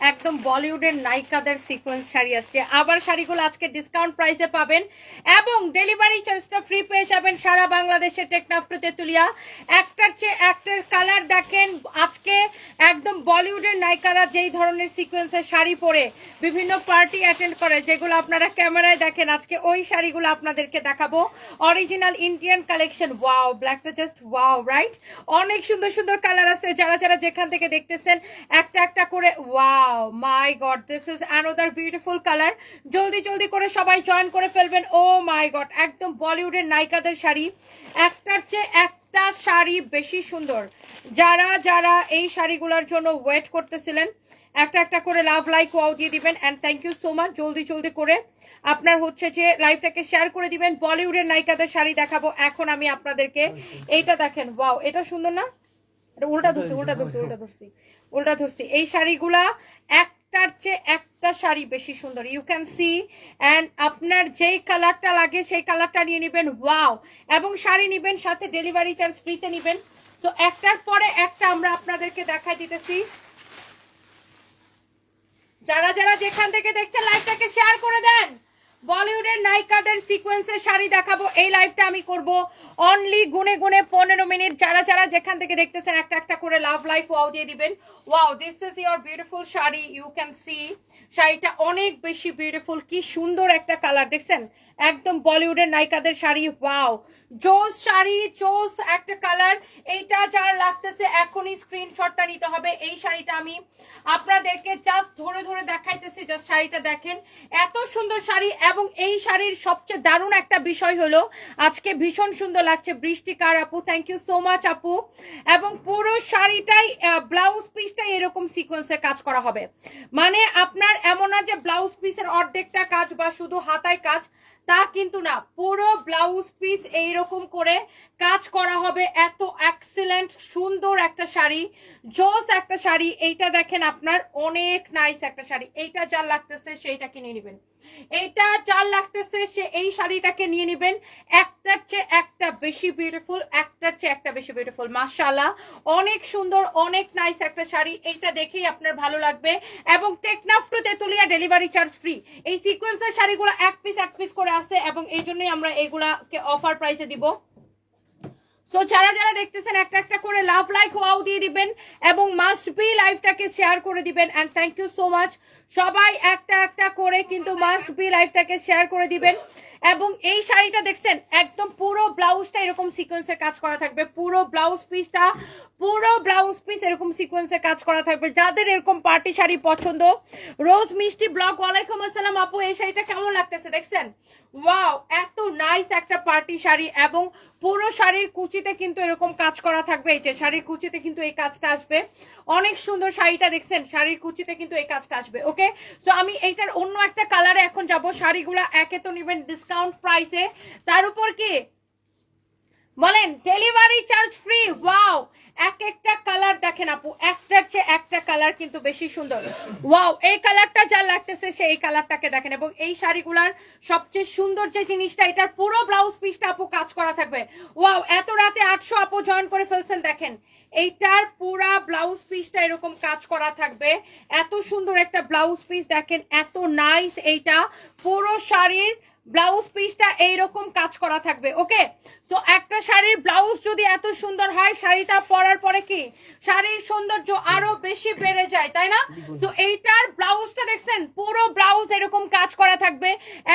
একদম বলিউডের নায়িকাদের সিকোয়েন্স শাড়ি আসছে। আবার শাড়িগুলো আজকে ডিসকাউন্ট প্রাইসে পাবেন এবং ডেলিভারি চার্জটা ফ্রি পেয়ে যাবেন সারা বাংলাদেশে টেকনাফটু তেতুলিয়া। একটার চেয়ে একটার কালার দেখেন, আজকে একদম বলিউডের নায়িকারা যেই ধরনের সিকোয়েন্সের শাড়ি পরে বিভিন্ন পার্টি অ্যাটেন্ড করে, যেগুলো আপনারা ক্যামেরায় দেখেন, আজকে ওই শাড়িগুলো আপনাদেরকে দেখাবো। অরিজিনাল ইন্ডিয়ান কালেকশন ওয়াও ব্ল্যাকটা জাস্ট ওয়াও রাইট অনেক সুন্দর সুন্দর কালার আছে, যারা যারা যেখান থেকে দেখতেছেন, একটা একটা করে wow my god this is another beautiful colour জলদি জলদি করে সবাই জয়েন করে ফেলবেন। ও মাই গড একদম বলিউডের নায়িকাদের শাড়ি। একটার চেয়ে একটা শাড়ি বেশি সুন্দর। যারা যারা এই শাড়িগুলোর জন্য ওয়েট করতেছিলেন একটা একটা করে লাভ লাইক ওয়াও দিয়ে দিবেন and thank you so much জলদি জলদি করে আপনার হচ্ছে যে লাইভটাকে শেয়ার করে দিবেন। বলিউডের নায়িকাদের শাড়ি দেখাবো। এখন আমি আপনাদেরকে এইটা দেখেন। ওয়াও এটা সুন্দর না? এটা উল্টা ধরছি উল্টা ধরছি উল্টা ধরছি। উল্টা ধরছি। এই শাড়িগুলা একটার চেয়ে একটা শাড়ি বেশি সুন্দর। ইউ ক্যান সি অ্যান্ড আপনার যেই কালারটা লাগে, সেই কালারটা নিয়ে নেবেন ওয়াও এবং শাড়ি নেবেন, সাথে ডেলিভারি চার্জ ফ্রিতে নেবেন। তো একটার পরে একটা আমরা আপনাদেরকে দেখাই দিতেছি। যারা যারা যেখান থেকে দেখছেন লাইভটাকে শেয়ার করে দেন। বলিউডের নায়িকাদের সিকোয়েন্সের শাড়ি দেখাবো, এই লাইভটা আমি করব। অনলি গুনে গুনে পনেরো মিনিট, যারা যারা যেখান থেকে দেখতেছেন একটা একটা করে লাভ লাইফ ওয়াও দিয়ে দিবেন। Wow this is your beautiful sari you can see শাড়িটা অনেক বেশি বিউটিফুল কি সুন্দর একটা কালার দেখছেন? একদম বলিউডের নায়িকাদের শাড়ি ওয়াও জোস শাড়ি, জোস একটা কালার এইটা যার লাগতেছে এখনই স্ক্রিনশটটা নিতে হবে। এই শাড়িটা আমি আপনাদেরকে জাস্ট ধরে ধরে দেখাইতেছি জাস্ট শাড়িটা দেখেন। এত সুন্দর শাড়ি এবং এই শাড়ির সবচেয়ে দারুণ একটা বিষয় হলো, আজকে ভীষণ সুন্দর লাগছে। বৃষ্টিকার আপু? থ্যাংক ইউ সো মাচ আপু। এবং পুরো শাড়িটাই ব্লাউজ পিসটাই এরকম সিকোয়েন্সে কাজ করা হবে। মানে আপনার এমন না যে ব্লাউজ পিসের অর্ধেকটা কাজ বা শুধু হাতায় কাজ তা কিন্তু না, পুরো ব্লাউজ পিস এইরকম করে কাজ করা হবে। এত এক্সেলেন্ট সুন্দর একটা শাড়ি, জোস একটা শাড়ি। এইটা দেখেন আপনার, অনেক নাইস একটা শাড়ি। এইটা যা লাগতেছে সেইটা কিনে নেবেন। এইটা যার লাগতেছে, সে এই শাড়িটাকে নিয়ে নেবেন। একটার চেয়ে একটা বেশি বিউটিফুল একটার চেয়ে একটা বেশি বিউটিফুল মাশাআল্লাহ, অনেক সুন্দর, অনেক নাইস একটা শাড়ি। এইটা দেখেই আপনার ভালো লাগবে। এবং Teknaf to Tetulia delivery charge free এই সিকোয়েন্সের শাড়িগুলো এক পিস এক পিস করে আসছে এবং এই জন্যই আমরা এইগুলাকে অফার প্রাইসে দিব। সো যারা যারা দেখতেছেন, একটা একটা করে লাভ লাইক ওয়াও দিয়ে দিবেন এবং মাস্ট বি লাইভটাকে শেয়ার করে দিবেন। And thank you so much সবাই একটা একটা করে কিন্তু মাস্ট বি লাইভটাকে শেয়ার করে দিবেন। এবং এই শাড়িটা দেখছেন, একদম পুরো ব্লাউজটা এরকম সিকোয়েন্সের কাজ করা থাকবে। পুরো ব্লাউজ পিসটা পুরো ব্লাউজ পিস এরকম সিকোয়েন্সের কাজ করা থাকবে। যাদের এরকম পার্টি শাড়ি পছন্দ, রোজ মিষ্টি ব্লগ, ওয়ালাইকুম আসসালাম আপু, এই শাড়িটা কেমন লাগতেছে দেখছেন? ওয়াও এত নাইস একটা পার্টি শাড়ি এবং পুরো শাড়ির কুচিতে কিন্তু এরকম কাজ করা থাকবে। এই যে শাড়ির কুচিতে কিন্তু এই কাজটা আসবে। অনেক সুন্দর শাড়িটা দেখছেন, শাড়ির কুচিতে কিন্তু এই কাজটা আসবে ওকে সো আমি এইটার অন্য একটা কালারে এখন যাব। শাড়িগুলা একে তো নেবেন ডিসকাউন্ট প্রাইসে তার উপর কি? বলেন ডেলিভারি চার্জ ফ্রি ওয়াও এক একটা কালার দেখেন আপু, একটার চেয়ে একটা কালার কিন্তু বেশি সুন্দর। ওয়াও এই কালারটা যা লাগতেছে সে এই কালারটাকে দেখেন। এবং এই শাড়িগুলার সবচেয়ে সুন্দর যে জিনিসটা, এটার পুরো ব্লাউজ পিসটা আপু কাজ করা থাকবে। ওয়াও এত রাতে আটশো আপু জয়েন করে ফেলছেন, দেখেন। এইটার পুরা ব্লাউজ পিসটা এরকম কাজ করা থাকবে। এত সুন্দর একটা ব্লাউজ পিস দেখেন, এত নাইস এইটা। পুরো শাড়ির ব্লাউজ পিসটা এইরকম কাজ করা থাকবে, ওকে? তো একটা শাড়ির ব্লাউজ যদি এত সুন্দর হয়, শাড়িটা পরার পরে কি? শাড়ির সৌন্দর্য আরও বেশি বেড়ে যায়, তাই না? তো এইটার ব্লাউজটা দেখছেন, পুরো ব্লাউজ এরকম কাজ করা থাকবে।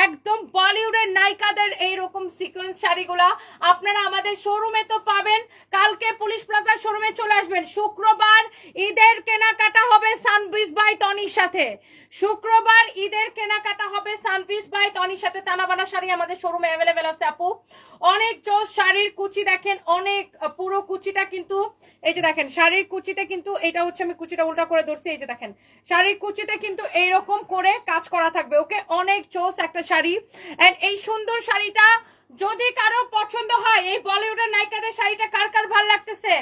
একদম বলিউডের নায়িকাদের এইরকম সিকোয়েন্স শাড়িগুলা। আপনারা আমাদের শোরুমে তো পাবেন। কালকে পুলিশ প্লাজার শোরুমে চলে আসবেন। শুক্রবার ঈদের কেনাকাটা হবে সানবিস বাই টনির সাথে। শুক্রবার ঈদের কেনাকাটা হবে সানবিস বাই টনির সাথে। তানাবানা শাড়ি আমাদের শোরুমে অ্যাভেলেবেল আছে, আপু। অনেক জোস শাড়ির কুচি দেখেন, অনেক পুরো কুচিটা কিন্তু, এই যে দেখেন, শাড়ির কুচিতে কিন্তু, এটা হচ্ছে আমি কুচিটা উল্টা করে ধরছি, এই যে দেখেন, শাড়ির কুচিতে কিন্তু এইরকম করে কাজ করা থাকবে, ওকে? অনেক জোস একটা শাড়ি। এন্ড এই সুন্দর শাড়িটা যদি কারও পছন্দ হয়, এই বলিউডের নায়িকাদের শাড়িটা কার কার ভালো লাগতেছে?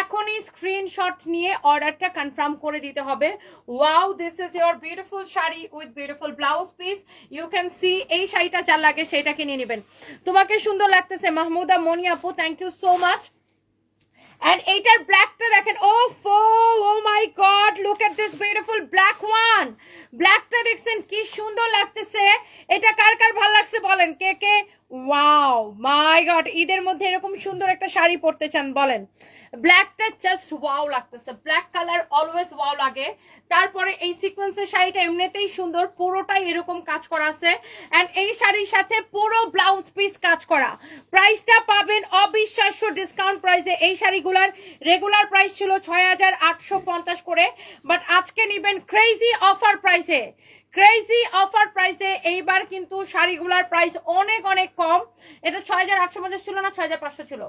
এখনই স্ক্রিনশট নিয়ে অর্ডারটা কনফার্ম করে দিতে হবে। Wow this is your beautiful sari with beautiful blouse piece you can see এই শাড়িটা যার লাগে সেটাকে কিনে নেবেন। তোমাকে সুন্দর লাগতেছে, মাহমুদা মনি আপু thank you so much and এইটার ব্ল্যাকটা দেখেন ও ফো ও my god look at this beautiful black one ব্ল্যাকটা দেখছেন, কি সুন্দর লাগতেছে। এটা কার কার ভালো লাগছে বলেন? কে কে? ওয়াও মাই গড ঈদের মধ্যে এরকম সুন্দর একটা শাড়ি পরতে চান, বলেন। ব্ল্যাকটা জাস্ট ওয়াও লাগতেছে। ব্ল্যাক কালার অলওয়েজ ওয়াও লাগে। তারপরে এই সিকোয়েন্সের শাড়িটা এমনিতেই সুন্দর, পুরোটাই এরকম কাজ করা আছে। এন্ড এই শাড়ির সাথে পুরো ব্লাউজ পিস কাজ করা। প্রাইসটা পাবেন অবিশ্বাস্য ডিসকাউন্ট প্রাইসে এই শাড়িগুলার রেগুলার প্রাইস ছিল ছয় হাজার আটশো পঞ্চাশ করে। বাট আজকে নিবেন ক্রেজি অফার প্রাইসে ক্রেজি অফার প্রাইসে এইবার কিন্তু শাড়িগুলার প্রাইস অনেক অনেক কম। এটা ছয় হাজার আটশো পঞ্চাশ ছিল না ছয় হাজার পাঁচশো ছিল?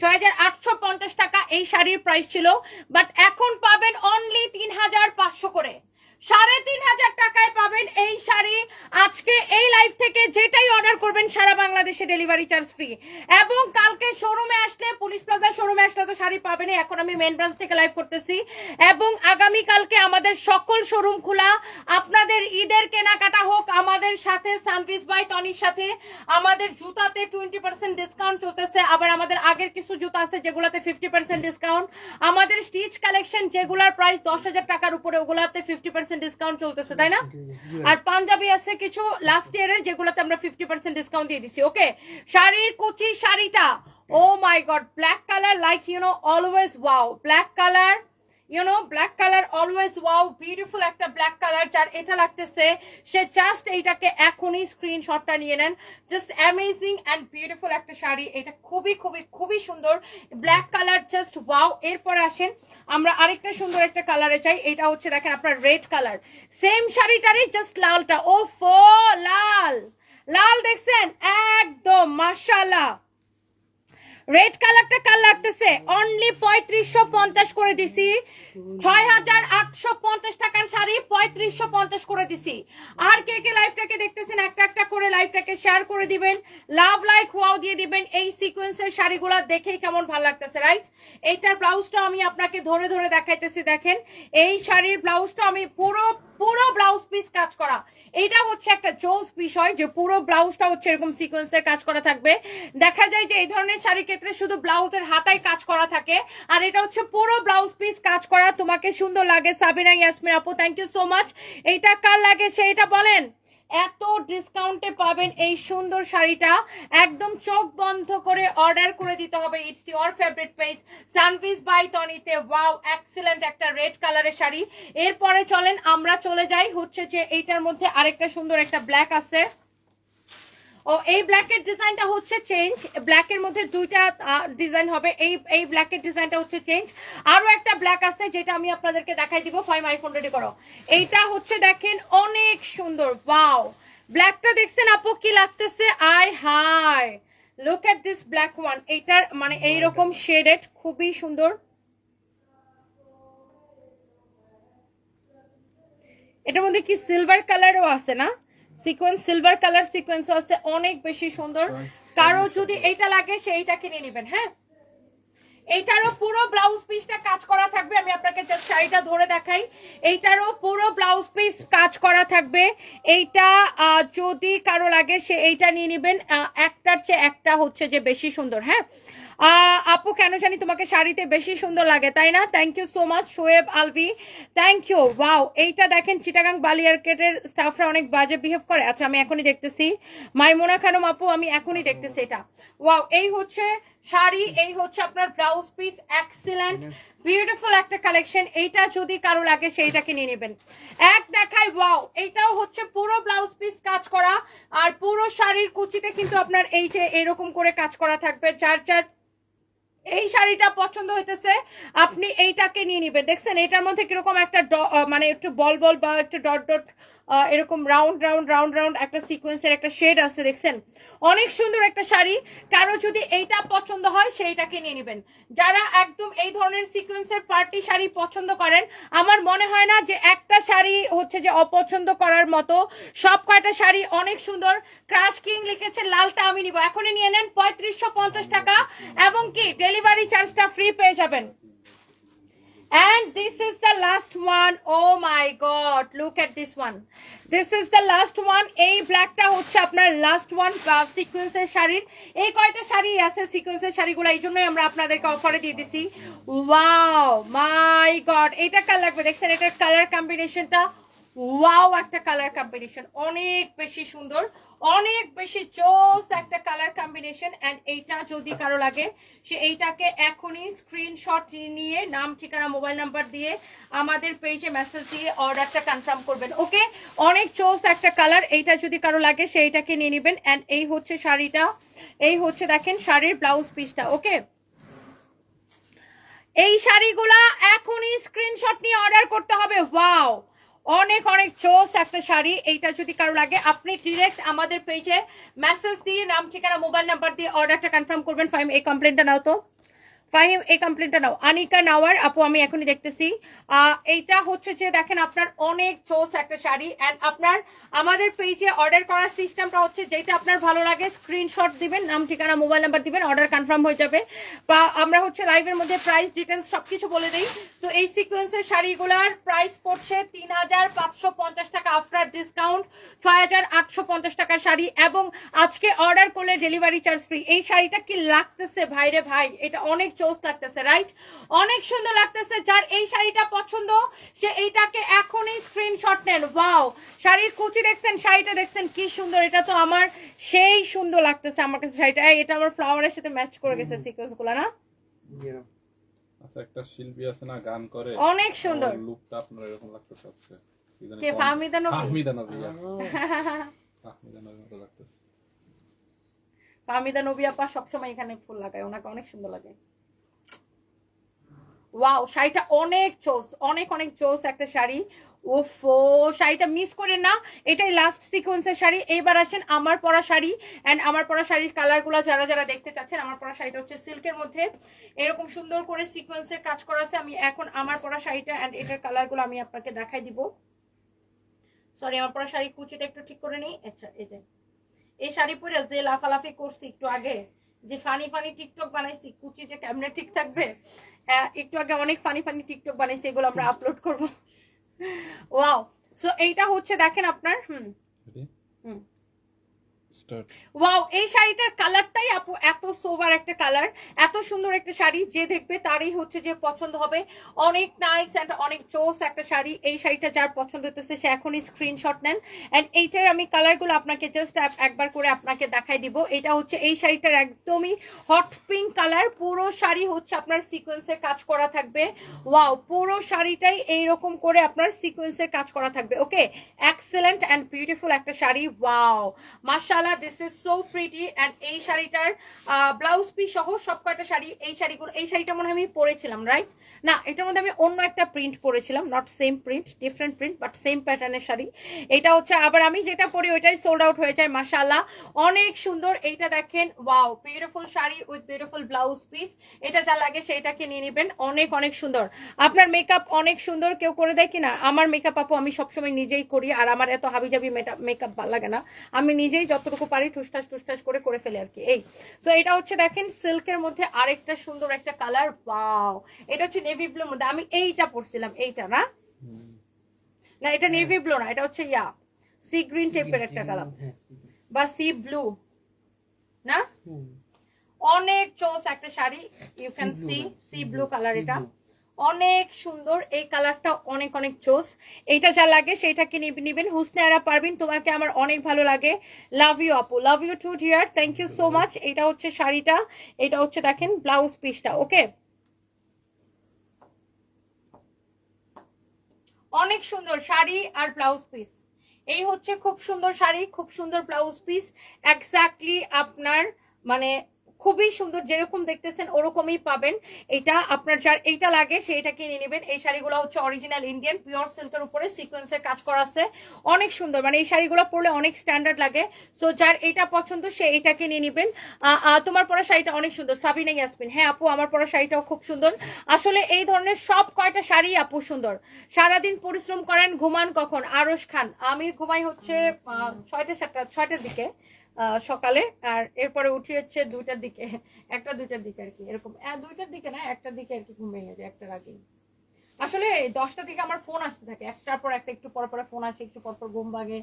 ছয় হাজার আটশো পঞ্চাশ টাকা এই শাড়ির প্রাইস ছিল বাট এখন পাবেন অনলি তিন হাজার পাঁচশো করে। সাড়ে তিন হাজার টাকায় পাবেন এই শাড়ি। আজকে এই লাইভ থেকে যেটাই অর্ডার করবেন, সারা বাংলাদেশে ডেলিভারি চার্জ ফ্রি এবং কালকে শোরুমে আসলে, পুলিশ প্লাজা শোরুমে আসলে তো শাড়ি পাবেনই। এখন আমি মেন ব্রাঞ্চ থেকে লাইভ করতেছি। এবং আগামী কালকে আমাদের সকল শোরুম খোলা। আপনাদের ঈদের কেনাকাটা হোক, আমাদের সাথে সানভিস বাই টনির সাথে। আমাদের জুতাতে টোয়েন্টি পার্সেন্ট ডিসকাউন্ট চলতেছে। আবার আমাদের আগের কিছু জুতা আছে যেগুলাতে ফিফটি পার্সেন্ট ডিসকাউন্ট আমাদের স্টিচ কালেকশন যেগুলার প্রাইস দশ হাজার টাকার উপরে, ওগুলাতে ফিফটি পার্সেন্ট ডিসকাউন্ট চলতেছে তাই না? আর পাঞ্জাবি আছে কিছু লাস্ট ইয়ারের যেগুলোতে আমরা ফিফটি পার্সেন্ট ডিসকাউন্ট দিয়ে দিচ্ছি ওকে শাড়ির কুচি শাড়িটা ও my god black colour like you know always wow black colour you know black colour always wow beautiful একটা ব্ল্যাক কালার যার এটা লাগতেছে। সে জাস্ট এইটাকে এখনই স্ক্রিনশটটা নিয়ে নেন। জাস্ট অ্যামেজিং অ্যান্ড বিউটিফুল একটা শাড়ি। এটা খুবই খুবই খুবই সুন্দর। ব্ল্যাক কালার জাস্ট ওয়াও এরপর আসেন, আমরা আরেকটা সুন্দর একটা কালারে চাই এটা হচ্ছে দেখেন আপনার রেড কালার সেম শাড়িটারই জাস্ট লালটা। ও ফো লাল। লাল দেখছেন? একদম, মাশাআল্লাহ। রেড কালারটা কাল লাগতেছে? অনলি পঁয়ত্রিশশো পঞ্চাশ করে দিছি। ছয় হাজার আটশো পঞ্চাশ টাকার শাড়ি পঁয়ত্রিশশো পঞ্চাশ করে দিছি। আর কে কে লাইফটাকে দেখতেছেন, একটা একটা করে লাইফটাকে শেয়ার করে দিবেন। লাভ লাইক ওয়াও দিয়ে দিবেন। এই সিকোয়েন্সের শাড়িগুলো দেখেই কেমন ভালো লাগতেছে রাইট এইটার ব্লাউজটা আমি আপনাকে ধরে ধরে দেখাইতেছি, দেখেন। এই শাড়ির ব্লাউজটা আমি পুরো পুরো ব্লাউজ পিস কাজ করা। এটা হচ্ছে একটা জোস বিষয় যে পুরো ব্লাউজটা হচ্ছে এরকম সিকোয়েন্সের কাজ করা থাকবে। দেখা যায় যে এই ধরনের শাড়ির ক্ষেত্রে শুধু ব্লাউজের হাতায় কাজ করা থাকে। আর এটা হচ্ছে পুরো ব্লাউজ পিস কাজ করা। তোমাকে সুন্দর লাগে। সাবিনা, ইয়াসমিন আপু থ্যাংক ইউ সো মাচ এইটা কার লাগে সেইটা বলেন? এত ডিসকাউন্টে পাবেন এই সুন্দর শাড়িটা। একদম চোখ বন্ধ করে অর্ডার করে দিতে হবে। It's your favourite page Sanvees by টনিতে ওয়াও এক্সিলেন্ট একটা রেড কালারের শাড়ি। এরপরে চলেন, আমরা চলে যাই। হচ্ছে যে এইটার মধ্যে আরেকটা সুন্দর একটা ব্ল্যাক আছে। ও এই ব্ল্যাকের ডিজাইনটা হচ্ছে চেঞ্জ ব্ল্যাকের মধ্যে দুইটা ডিজাইন হবে। এই এই ব্ল্যাকের ডিজাইনটা হচ্ছে চেঞ্জ আরও একটা ব্ল্যাক আছে যেটা আমি আপনাদেরকে দেখাই দিব। ফাইভ আইফোন রেডি করো। এইটা হচ্ছে দেখেন অনেক সুন্দর। ওয়াও ব্ল্যাকটা দেখছেন আপু কি লাগতেছে? I high look at this black one এইটার মানে এইরকম শেডেড খুবই সুন্দর। এটার মধ্যে কি সিলভার কালারও আছে না? সিকোয়েন্স সিলভার কালার সিকোয়েন্সও আছে অনেক বেশি সুন্দর। কারও যদি এইটা লাগে সেইটা কিনে নেবেন হ্যাঁ? এইটারও পুরো ব্লাউজ পিসটা কাজ করা থাকবে আমি আপনাকে জাস্ট শাড়িটা ধরে দেখাই। এইটারও পুরো ব্লাউজ পিস কাজ করা থাকবে। এইটা যদি কারও লাগে সে এইটা নিয়ে নেবেন। একটার চেয়ে একটা হচ্ছে যে বেশি সুন্দর হ্যাঁ? আপু, কেন জানি তোমাকে শাড়িতে বেশি সুন্দর লাগে, তাই না? Thank you so much Shoaib Alvi. Thank you wow এইটা দেখেন চিটাগাং বালিয়ারকেটের স্টাফরা অনেক বাজে বিহেভ করে। আচ্ছা আমি এখনই দেখতেছি। মাইমোনা খানম আপু, আমি এখনই দেখতেছি এটা। ওয়াও এই হচ্ছে শাড়ি, এই হচ্ছে আপনার ব্লাউজ পিস এক্সিলেন্ট বিউটিফুল একটা কালেকশন এইটা যদি কারও লাগে, সেইটাকে নিয়ে নেবেন। এক দেখায় ওয়াও এইটাও হচ্ছে পুরো ব্লাউজ পিস কাজ করা। আর পুরো শাড়ির কুচিতে কিন্তু আপনার এই যে এরকম করে কাজ করা থাকবে। যার যার এই শাড়িটা পছন্দ হইতেছে, আপনি এইটাকে নিয়ে নিবেন। দেখছেন এটার মধ্যে কীরকম একটা মানে একটু বল বল বা একটু ডট ডট এরকম রাউন্ড রাউন্ড রাউন্ড রাউন্ড একটা সিকোয়েন্সের একটা শেড আছে, দেখছেন? অনেক সুন্দর একটা শাড়ি। কারও যদি এইটা পছন্দ হয়, সেইটাকে নিয়ে নেবেন। যারা একদম এই ধরনের সিকোয়েন্সের পার্টি শাড়ি পছন্দ করেন, আমার মনে হয় না যে একটা শাড়ি হচ্ছে যে অপছন্দ করার মতো। সব কয়টা শাড়ি অনেক সুন্দর। ক্রাশ কিং লিখেছে, লালটা আমি নিব। এখনই নিয়ে নেন পঁয়ত্রিশশো টাকা। এবং কি ডেলিভারি চার্জটা ফ্রি পেয়ে যাবেন। And this is the last one. Oh my god look at this one this is the last one এই ব্ল্যাকটা হচ্ছে আপনার লাস্ট ওয়ান সিকোয়েন্সের শাড়ির এই কয়টা শাড়ি আছে সিকোয়েন্সের শাড়িগুলো? এই জন্যই আমরা আপনাদেরকে অফারে দিয়ে দিছি। ওয়াও মাই গড এটা কার লাগবে। দেখছেন, এটার কালার কম্বিনেশনটা ওয়াও একটা কালার কম্বিনেশন অনেক বেশি সুন্দর। অনেক বেশি জোস একটা কালার কম্বিনেশন এন্ড এইটা যদি কারও লাগে, সে এইটাকে এখনই স্ক্রিনশট নিয়ে নাম, ঠিকানা মোবাইল নাম্বার দিয়ে আমাদের পেজে মেসেজ দিয়ে অর্ডারটা কনফার্ম করবেন ওকে অনেক জোস একটা কালার এইটা যদি কারও লাগে সেইটাকে নিয়ে নেবেন এন্ড এই হচ্ছে শাড়িটা, এই হচ্ছে দেখেন শাড়ির ব্লাউজ পিসটা ওকে এই শাড়িগুলা এখনই স্ক্রিনশট নিয়ে অর্ডার করতে হবে ওয়াও অনেক অনেক চোস একটা শাড়ি, এইটা যদি কারও লাগে, আপনি ডিরেক্ট আমাদের পেজে মেসেজ দিয়ে নাম, ঠিকানা মোবাইল নাম্বার দিয়ে অর্ডারটা কনফার্ম করবেন। ফাইম এই কমপ্লেনটা নাও তো। ফাহিম, এই কমপ্লেনটা নাও। আনিকা নাওয়ার, আপু, আমি এখনই দেখতেছি। এইটা হচ্ছে যে, দেখেন, আপনার অনেক চোস একটা শাড়ি অ্যান্ড আপনার, আমাদের পেজে অর্ডার করার সিস্টেমটা হচ্ছে যেটা আপনার ভালো লাগে স্ক্রিনশট দিবেন, নাম, ঠিকানা মোবাইল নাম্বার দিবেন অর্ডার কনফার্ম হয়ে যাবে। বা, আমরা হচ্ছে লাইভের মধ্যে প্রাইস ডিটেলস সবকিছু বলে দিই। তো এই সিকোয়েন্সের শাড়িগুলার প্রাইস পড়ছে তিন হাজার পাঁচশো পঞ্চাশ টাকা আফটার ডিসকাউন্ট ছয় হাজার আটশো পঞ্চাশ টাকার শাড়ি, এবং আজকে অর্ডার করলে ডেলিভারি চার্জ ফ্রি এই শাড়িটা কি লাগতেছে? ভাইরে ভাই, এটা অনেক চোস লাগতেছে রাইট অনেক সুন্দর লাগতেছে যার এই শাড়িটা পছন্দ সে এইটাকে এখনই স্ক্রিনশট নেন। ওয়াও শাড়ির কুচি দেখছেন শাড়িটা দেখছেন কি সুন্দর। এটা তো আমার সেই সুন্দর লাগতেছে আমার কাছে শাড়িটা। এই, এটা আমার ফ্লাওয়ারের সাথে ম্যাচ করে গেছে সিকোয়েন্সগুলা না? আচ্ছা একটা শিল্পী আছে না গান করে। অনেক সুন্দর। লুকটা আপনার এরকম লাগতেছে আজকে। কে ফাহমিদা নবী ফাহমিদা নবী. ফাহমিদা নবীর মতো লাগতেছে। ফাহমিদা নবী আপা সবসময় এখানে ফুল লাগায় ওনাকে অনেক সুন্দর লাগে। ওয়াও শাড়িটা অনেক চোস, অনেক অনেক চোস একটা শাড়ি। ওফো, শাড়িটা মিস করে না, এটাই লাস্ট সিকোয়েন্সের শাড়ি। এইবার আসেন আমার পরা শাড়ি অ্যান্ড আমার পরা শাড়ির কালারগুলো যারা যারা দেখতে চাচ্ছেন, আমার পরা শাড়িটা হচ্ছে সিল্কের মধ্যে। এরকম সুন্দর করে সিকোয়েন্সের কাজ করা আছে আমি এখন আমার পরা শাড়িটা অ্যান্ড এটার কালারগুলো আমি আপনাকে দেখাই দিব। সরি আমার পরা শাড়ি কুচিটা একটু ঠিক করে নিই। আচ্ছা এই যে, এই শাড়ি পরে যে লাফালাফি করছি একটু আগে যে ফানি ফানি টিকটক বানাইছি কুচি যে ক্যামেরা ঠিক থাকবে হ্যাঁ একটু আগে অনেক ফানি ফানি টিকটক বানাইছি এগুলো আমরা আপলোড করব। ওয়াও সো এইটা হচ্ছে দেখেন আপনার হুম। হুম. ওয়াও এই শাড়িটার কালারটাই আপু এত সোভার একটা কালার এত সুন্দর একটা শাড়ি, যে দেখবে তারই হচ্ছে যে পছন্দ হবে। অনেক নাইস অ্যান্ড অনেক চোস একটা শাড়ি, এই শাড়িটা যার পছন্দ হতেছে সে এখনই স্ক্রিনশট নেন। অ্যান্ড এইটার আমি কালারগুলো আপনাকে জাস্ট একবার করে আপনাকে দেখাই দিব। এটা হচ্ছে এই শাড়িটার একদমই হট পিঙ্ক কালার পুরো শাড়ি হচ্ছে আপনার সিকোয়েন্সের কাজ করা থাকবে। ওয়াও পুরো শাড়িটাই এইরকম করে আপনার সিকোয়েন্সের কাজ করা থাকবে। ওকে এক্সেলেন্ট অ্যান্ড বিউটিফুল একটা শাড়ি। ওয়াও মাশাআল্লাহ this is so pretty and এই শাড়িটার ব্লাউজ পিস সহ সব কয়টা শাড়ি এই শাড়িগুলো এই শাড়িটা মনে হয় আমি পরেছিলাম রাইট না, এটার মধ্যে আমি অন্য একটা প্রিন্ট পরেছিলাম not same print different print but same প্যাটার্নের শাড়ি। এটা হচ্ছে, আবার আমি যেটা পরি ওইটাই সোল্ড আউট হয়ে যায়, মাশাআল্লাহ। অনেক সুন্দর, এইটা দেখেন wow beautiful sari with beautiful blouse piece এটা যা লাগে সেইটাকে নিয়ে নেবেন, অনেক অনেক সুন্দর। আপনার মেকআপ অনেক সুন্দর, কেউ করে দেয় কিনা? আমার মেকআপ আপু আমি সবসময় নিজেই করি, আর আমার এত হাবিজাবি মেকআপ ভালো লাগে না। আমি নিজেই যতটুকু পারি ঠুসঠাস ঠুসঠাস করে করে ফেলে আর কি। এই তো এটা হচ্ছে দেখেন সিল্কের মধ্যে আরেকটা সুন্দর একটা কালার। ওয়াও এটা হচ্ছে নেভি ব্লুর মধ্যে। আমি এইটা পরছিলাম এইটা না? না এটা নেভি ব্লু না এটা হচ্ছে ইয়া সি গ্রিন টাইপের একটা কালার। বা সি ব্লু না? অনেক চোস একটা sari you can see sea blue colour এটা। অনেক সুন্দর, এই কালারটা অনেক অনেক চোস। এইটা যা লাগে সেইটাকে নিব- নিবেন। হুসনে আরা পারবেন, তোমাকে আমার অনেক ভালো লাগে। লাভ ইউ আপু। Love you too dear thank you so much এটা হচ্ছে শাড়িটা, এটা হচ্ছে দেখেন ব্লাউজ পিসটা ওকে অনেক সুন্দর শাড়ি আর ব্লাউজ পিস এই হচ্ছে খুব সুন্দর শাড়ি, খুব সুন্দর ব্লাউজ পিস এক্স্যাক্টলি আপনার মানে খুবই সুন্দর, যেরকম দেখতেছেন ওরকমই পাবেন। এটা আপনার যার এইটা লাগে, সেইটা কিনে নেবেন। এই শাড়িগুলো হচ্ছে অরিজিনাল ইন্ডিয়ান পিওর সিল্কের উপরে সিকোয়েন্সের কাজ করা আছে। অনেক সুন্দর মানে এই শাড়িগুলো পরলে অনেক স্ট্যান্ডার্ড লাগে। সো যার এইটা পছন্দ, সে এইটাকে নিয়ে নেবেন। তোমার পরা শাড়িটা অনেক সুন্দর, সাবিনা ইয়াসমিন। হ্যাঁ আপু, আমার পরা শাড়িটাও খুব সুন্দর। আসলে এই ধরনের সব কয়টা শাড়ি আপু সুন্দর? সারাদিন পরিশ্রম করেন, ঘুমান কখন? আরশ খান আমি ঘুমাই হচ্ছে ছয়টা, সাতটা, ছয়টার দিকে। সকালে, আর এরপরে উঠি হচ্ছে দুইটার দিকে, একটা দুইটার দিকে আর কি, এরকম। দুইটার দিকে না, একটার দিকে আর কি ঘুম ভেঙে যায়, একটার আগেই। আসলে দশটা থেকে আমার ফোন আসতে থাকে, একটার পর একটা, একটু পর পর ফোন আসে, একটু পর পর ঘুম ভাগে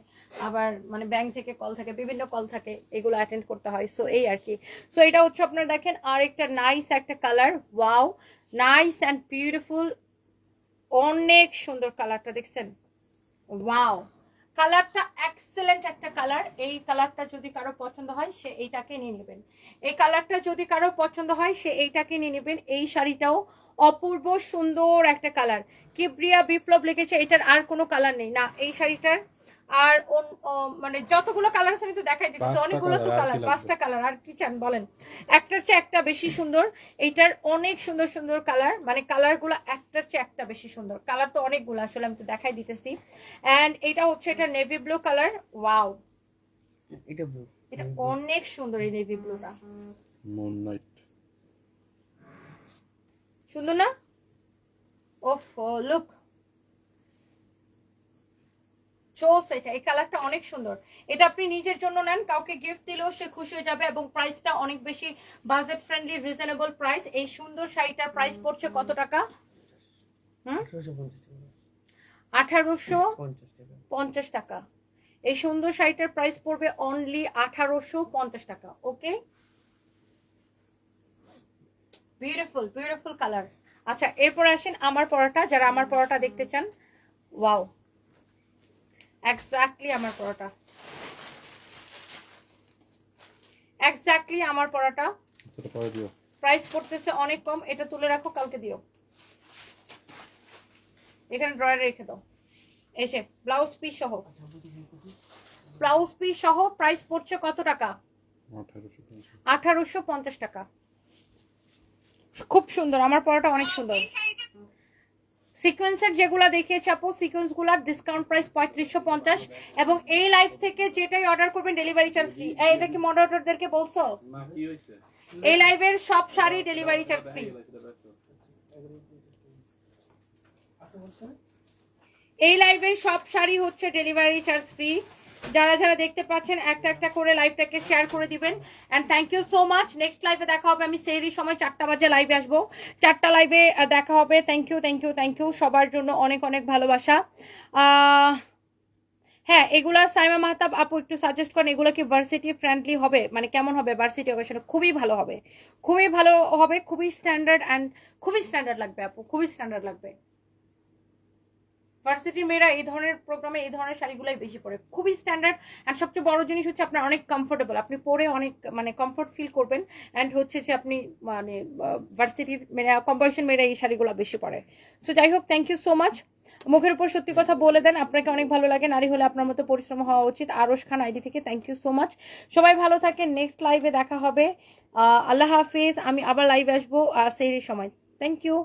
আবার মানে ব্যাংক থেকে কল থাকে, বিভিন্ন কল থাকে, এগুলো অ্যাটেন্ড করতে হয় সো এই আর কি। সো এটা হচ্ছে আপনারা দেখেন আর একটা নাইস একটা colour wow nice and beautiful অনেক সুন্দর কালারটা দেখছেন? ওয়াও কালারটা এক্সেলেন্ট একটা কালার। এই কালারটা যদি কারও পছন্দ হয়, সে এইটাকে নিয়ে নেবেন। এই কালারটা যদি কারও পছন্দ হয়, সে এইটাকে নিয়ে নেবেন। এই শাড়িটাও অপূর্ব সুন্দর একটা কালার। কিব্রিয়া বিপ্লব লিখেছে এটার আর কোনো কালার নেই। না, এই শাড়িটার আর মানে যতগুলো কালার আছে আমি তো দেখাই দিচ্ছি অনেকগুলো তো কালার পাঁচটা কালার আর কি চান বলেন? একটার চেয়ে একটা বেশি সুন্দর এইটার অনেক সুন্দর সুন্দর কালার মানে কালারগুলো একটার চেয়ে একটা বেশি সুন্দর। কালার তো অনেকগুলো আসলে আমি তো দেখাই দিতেছি। এন্ড এটা হচ্ছে এটা নেভি ব্লু কালার ওয়াও এটা ব্লু এটা অনেক সুন্দর এই নেভি ব্লুটা মুন নাইট সুন্দর না? ওফ লুক চলছে, এটা, এই কালারটা অনেক সুন্দর। এটা আপনি নিজের জন্য নেন, কাউকে গিফট দিলেও সে খুশি হয়ে যাবে এবং প্রাইসটা অনেক বেশি বাজেট ফ্রেন্ডলি রিজনেবল প্রাইস এই সুন্দর শাড়িটার প্রাইস পড়ছে কত টাকা? হুম? আঠারোশো পঞ্চাশ টাকা। এই সুন্দর শাড়িটার প্রাইস পড়বে অনলি আঠারোশো পঞ্চাশ টাকা ওকে বিউটিফুল বিউটিফুল কালার আচ্ছা এরপর আসেন আমার পরোটা। যারা আমার পরোটা দেখতে চান ওয়াও এক্স্যাক্টলি আমার পরোটা। এক্স্যাক্টলি আমার পরোটা। সেটা পরে দিও। প্রাইস পড়তেছে অনেক কম এটা তুলে রাখো কালকে দিও। এখানে ড্রয়ারে রেখে দাও। এসে ব্লাউজ পিস সহ। ব্লাউজ পিস সহ প্রাইস পড়ছে কত টাকা? আঠারোশো পঞ্চাশ। আঠারোশো পঞ্চাশ টাকা। খুব সুন্দর আমার পড়াটা অনেক সুন্দর। সিকোয়েন্সের যেগুলো দেখিয়েছি আপু সিকোয়েন্সগুলার ডিসকাউন্ট প্রাইস পঁয়ত্রিশশো পঞ্চাশ এবং এই লাইফ থেকে যেটাই অর্ডার করবেন ডেলিভারি চার্জ ফ্রি এটা কি মডারেটরদেরকে বলছো? এই লাইভের সব শাড়ি ডেলিভারি চার্জ ফ্রি এই লাইভের সব শাড়ি হচ্ছে ডেলিভারি চার্জ ফ্রি যারা যারা দেখতে পাচ্ছেন, একটা একটা করে লাইভটাকে শেয়ার করে দিবেন। And thank you so much next লাইভে দেখা হবে, আমি সেই সময় চারটা বাজে লাইভে আসব। চারটা লাইভে দেখা হবে। Thank you thank you thank you সবার জন্য অনেক অনেক ভালোবাসা। হ্যাঁ এগুলা সাইমা মাহতাব আপু একটু সাজেস্ট করেন, এগুলো কি ভার্সিটি ফ্রেন্ডলি হবে? মানে কেমন হবে ভার্সিটি অকেশনে খুবই ভালো হবে। খুবই ভালো হবে, খুবই স্ট্যান্ডার্ড অ্যান্ড খুবই স্ট্যান্ডার্ড লাগবে আপু, খুবই স্ট্যান্ডার্ড লাগবে। ভার্সিটির মেয়েরা এই ধরনের প্রোগ্রামে এই ধরনের শাড়িগুলোই বেশি পরে। খুবই স্ট্যান্ডার্ড অ্যান্ড সবচেয়ে বড় জিনিস হচ্ছে আপনার অনেক কমফোর্টেবল আপনি পরে অনেক মানে কমফোর্ট ফিল করবেন অ্যান্ড হচ্ছে যে আপনি মানে ভার্সিটির মেয়েরা কম্পারেশন মেয়েরা এই শাড়িগুলো বেশি পরে। সো যাই হোক থ্যাংক ইউ সো মাচ মুখের উপর সত্যি কথা বলে দেন, আপনাকে অনেক ভালো লাগে। নারী হলে আপনার মতো পরিশ্রম হওয়া উচিত। আরশ খান আইডি থেকে থ্যাংক ইউ সো মাচ সবাই ভালো থাকেন। নেক্সট লাইভে দেখা হবে। আল্লাহ হাফিজ। আমি আবার লাইভে আসব। সেই সময়। Thank you